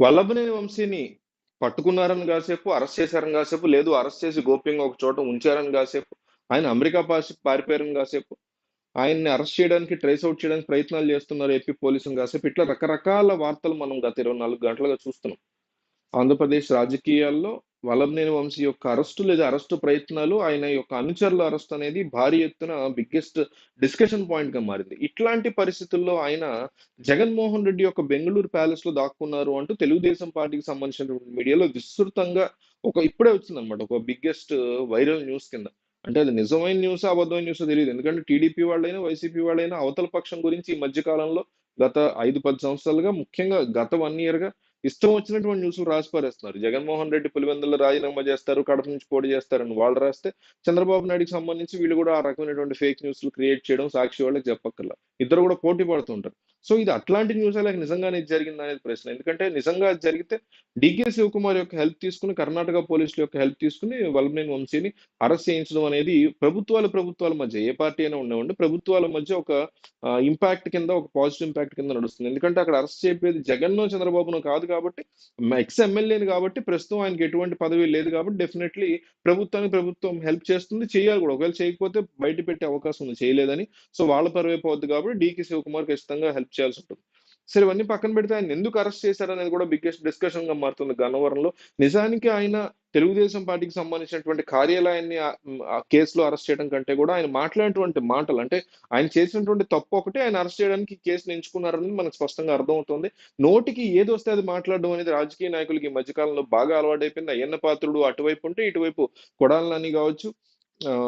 వల్లభనేని వంశీని పట్టుకున్నారని కాసేపు అరెస్ట్ చేశారని కాసేపు లేదు అరెస్ట్ చేసి గోప్యంగా ఒక చోట ఉంచారని కాసేపు ఆయన అమెరికా పాసి పారిపోయారని కాసేపు ఆయన్ని అరెస్ట్ చేయడానికి ట్రేస్ అవుట్ చేయడానికి ప్రయత్నాలు చేస్తున్నారు ఏపీ పోలీసులు కాసేపు ఇట్లా రకరకాల వార్తలు మనం గత ఇరవై నాలుగు గంటలుగా చూస్తున్నాం. ఆంధ్రప్రదేశ్ రాజకీయాల్లో వల్లభనేని వంశీ యొక్క అరెస్టు లేదా అరెస్టు ప్రయత్నాలు ఆయన యొక్క అనుచరుల అరెస్ట్ అనేది భారీ ఎత్తున బిగ్గెస్ట్ డిస్కషన్ పాయింట్గా మారింది. ఇట్లాంటి పరిస్థితుల్లో ఆయన జగన్మోహన్ రెడ్డి యొక్క బెంగళూరు ప్యాలెస్లో దాక్కున్నారు అంటూ తెలుగుదేశం పార్టీకి సంబంధించిన మీడియాలో విస్తృతంగా ఒక ఇప్పుడే వచ్చింది అనమాట ఒక బిగ్గెస్ట్ వైరల్ న్యూస్ కింద. అంటే అది నిజమైన న్యూస్ అబద్ధమైన న్యూస్ తెలియదు. ఎందుకంటే టీడీపీ వాళ్ళైనా వైసీపీ వాళ్ళైనా అవతల పక్షం గురించి ఈ మధ్య కాలంలో గత ఐదు పది సంవత్సరాలుగా ముఖ్యంగా గత వన్ ఇయర్గా ఇష్టం వచ్చినటువంటి న్యూస్ రాసి పారేస్తున్నారు జగన్మోహన్ రెడ్డి పులివెందులు రాజీనామా చేస్తారు కడప నుంచి పోటీ చేస్తారని వాళ్ళు రాస్తే చంద్రబాబు నాయుడుకి సంబంధించి వీళ్ళు కూడా ఆ రకమైనటువంటి ఫేక్ న్యూస్లు క్రియేట్ చేయడం సాక్షి వాళ్ళకి చెప్పక్కర్లా. ఇద్దరు కూడా పోటీ పడుతుంటారు. సో ఇది అట్లాంటి న్యూస్ అలాగే నిజంగానే ఇది జరిగింది అనేది ప్రశ్న. ఎందుకంటే నిజంగా అది జరిగితే డికే శివకుమార్ యొక్క హెల్ప్ తీసుకుని కర్ణాటక పోలీసుల యొక్క హెల్ప్ తీసుకుని వల్లభనేని వంశీని అరెస్ట్ చేయించడం అనేది ప్రభుత్వాలు ప్రభుత్వాల మధ్య ఏ పార్టీ అయినా ఉండేవండి ప్రభుత్వాల మధ్య ఒక ఇంపాక్ట్ కింద ఒక పాజిటివ్ ఇంపాక్ట్ కింద నడుస్తుంది. ఎందుకంటే అక్కడ అరెస్ట్ చేపేది జగన్ చంద్రబాబును కాదు కాబట్టి ఎక్స్ ఎమ్మెల్యేని కాబట్టి ప్రస్తుతం ఆయనకి ఎటువంటి పదవి లేదు కాబట్టి డెఫినెట్లీ ప్రభుత్వానికి ప్రభుత్వం హెల్ప్ చేస్తుంది. చేయాలి కూడా. ఒకవేళ చేయకపోతే బయట పెట్టే అవకాశం ఉంది. చేయలేదని. సో వాళ్ళ పరవే పోద్ది కాబట్టి డికే శివకుమార్ ఖచ్చితంగా హెల్ప్ చేయాల్సి ఉంటుంది. సరే ఇవన్నీ పక్కన పెడితే ఆయన ఎందుకు అరెస్ట్ చేశారనేది కూడా బిగ్గెస్ట్ డిస్కషన్గా మారుతుంది గన్నవరంలో. నిజానికి ఆయన తెలుగుదేశం పార్టీకి సంబంధించినటువంటి కార్యాలయాన్ని కేసులో అరెస్ట్ చేయడం కంటే కూడా ఆయన మాట్లాడినటువంటి మాటలు అంటే ఆయన చేసినటువంటి తప్పు ఒకటి ఆయన అరెస్ట్ చేయడానికి కేసును ఎంచుకున్నారని మనకు స్పష్టంగా అర్థమవుతుంది. నోటికి ఏది వస్తే అది మాట్లాడడం అనేది రాజకీయ నాయకులకి ఈ మధ్యకాలంలో బాగా అలవాటైపోయింది. అయ్యన్న పాత్రుడు అటువైపు ఉంటే ఇటువైపు కొడాలని కావచ్చు.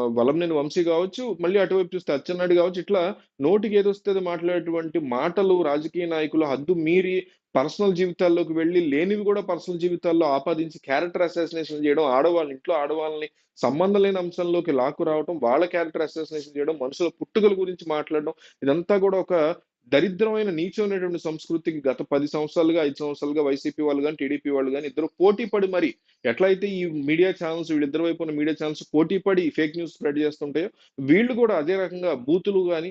వలంనేని వంశీ కావచ్చు మళ్ళీ అటువైపు చూస్తే అచ్చెన్నాయుడు కావచ్చు ఇట్లా నోటికి ఏది మాట్లాడేటువంటి మాటలు రాజకీయ నాయకులు హద్దు మీరి పర్సనల్ జీవితాల్లోకి వెళ్ళి లేనివి కూడా పర్సనల్ జీవితాల్లో ఆపాదించి క్యారెక్టర్ అసాసినేషన్ చేయడం ఆడవాళ్ళని ఇంట్లో ఆడవాళ్ళని సంబంధం లేని అంశంలోకి లాక్కు రావడం వాళ్ళ క్యారెక్టర్ అసాసినేషన్ చేయడం మనుషుల పుట్టుకల గురించి మాట్లాడడం ఇదంతా కూడా ఒక దరిద్రమైన నీచమైనటువంటి సంస్కృతికి గత పది సంవత్సరాలుగా ఐదు సంవత్సరాలుగా వైసీపీ వాళ్ళు కానీ టీడీపీ వాళ్ళు కానీ ఇద్దరు పోటీ పడి మరి ఎట్లయితే ఈ మీడియా ఛానల్స్ వీళ్ళిద్దరు వైపు ఉన్న మీడియా ఛానల్స్ పోటీ పడి ఫేక్ న్యూస్ స్ప్రెడ్ చేస్తుంటాయో వీళ్ళు కూడా అదే రకంగా బూతులు కానీ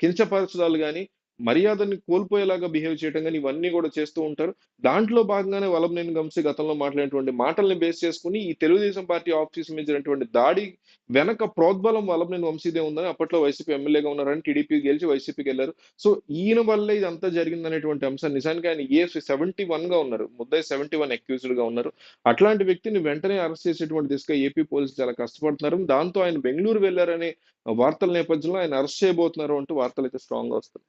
కించపరచడాలు కానీ మర్యాదని కోల్పోయేలాగా బిహేవ్ చేయడం కానీ ఇవన్నీ కూడా చేస్తూ ఉంటారు. దాంట్లో భాగంగానే వల్లభనేని వంశీ గతంలో మాట్లాడినటువంటి మాటల్ని బేస్ చేసుకుని ఈ తెలుగుదేశం పార్టీ ఆఫీస్ మీద జరిగినటువంటి దాడి వెనక ప్రోద్బలం వల్లభనేని వంశీదే ఉందని అప్పట్లో వైసీపీ ఎమ్మెల్యేగా ఉన్నారని టీడీపీ గెలిచి వైసీపీకి వెళ్ళారు. సో ఈయన వల్లే ఇదంతా జరిగిందనేటువంటి అంశం నిజానికి ఆయన ఏ సెవెంటీ వన్గా ఉన్నారు. ముద్దాయి సెవెంటీ వన్ అక్యూజ్డ్గా ఉన్నారు. అట్లాంటి వ్యక్తిని వెంటనే అరెస్ట్ చేసేటువంటి దిశగా ఏపీ పోలీసులు చాలా కష్టపడుతున్నారు. దాంతో ఆయన బెంగళూరు వెళ్ళారనే వార్తల నేపథ్యంలో ఆయన అరెస్ట్ చేయబోతున్నారు అంటూ వార్తలు అయితే స్ట్రాంగ్గా వస్తాయి